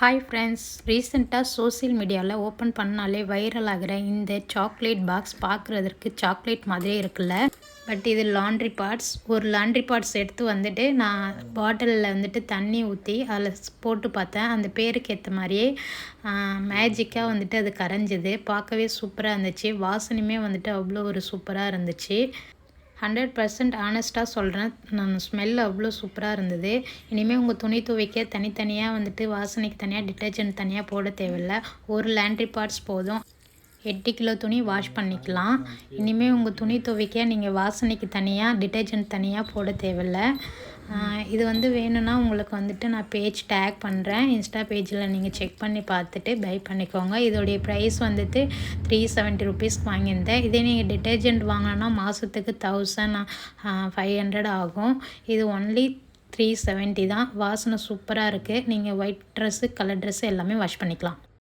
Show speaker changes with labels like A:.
A: Hi friends ரீசெண்டாக social மீடியாவில் open பண்ணாலே வைரல் ஆகிற இந்த சாக்லேட் பாக்ஸ் பார்க்குறதற்கு சாக்லேட் மாதிரியே இருக்குல்ல? பட் இது லாண்ட்ரி பார்ட்ஸ் ஒரு லாண்ட்ரி பார்ட்ஸ் எடுத்து வந்துட்டு நான் பாட்டிலில் வந்துட்டு தண்ணி ஊற்றி அதில் போட்டு பார்த்தேன். அந்த பேருக்கு ஏற்ற மாதிரியே மேஜிக்காக வந்துட்டு அது கரைஞ்சிது. பார்க்கவே சூப்பராக இருந்துச்சு. வாசனையுமே வந்துட்டு அவ்வளோ ஒரு சூப்பராக இருந்துச்சு. ஹண்ட்ரட் பர்சன்ட் ஆனஸ்ட்டாக சொல்கிறேன் நான் ஸ்மெல் அவ்வளோ சூப்பராக இருந்தது. இனிமேல் உங்கள் துணி துவைக்க தனித்தனியாக வந்துட்டு வாசனைக்கு தனியாக டிட்டர்ஜென்ட் தனியாக போட தேவையில்ல. ஒரு லேண்ட்ரி பார்ட்ஸ் போதும். எட்டு கிலோ துணி வாஷ் பண்ணிக்கலாம். இனிமேல் உங்கள் துணி துவைக்க நீங்கள் வாசனைக்கு தனியாக டிட்டர்ஜென்ட் தனியாக போட தேவையில்ல. இது வந்து வேணும்னா உங்களுக்கு வந்துட்டு நான் பேஜ் டேக் பண்ணுறேன் இன்ஸ்டா பேஜில் நீங்கள் செக் பண்ணி பார்த்துட்டு பை பண்ணிக்கோங்க. இதோடைய ப்ரைஸ் வந்துட்டு த்ரீ செவன்ட்டி ருபீஸ்க்கு வாங்கியிருந்தேன். இதே நீங்கள் டிட்டர்ஜென்ட் வாங்கினா மாதத்துக்கு தௌசண்ட் ஃபைவ் ஹண்ட்ரட் ஆகும். இது ஒன்லி த்ரீ செவன்ட்டி தான். வாசனை சூப்பராக இருக்குது நீங்கள் ஒயிட் ட்ரெஸ்ஸு கலர் ட்ரெஸ்ஸு எல்லாமே வாஷ் பண்ணிக்கலாம்.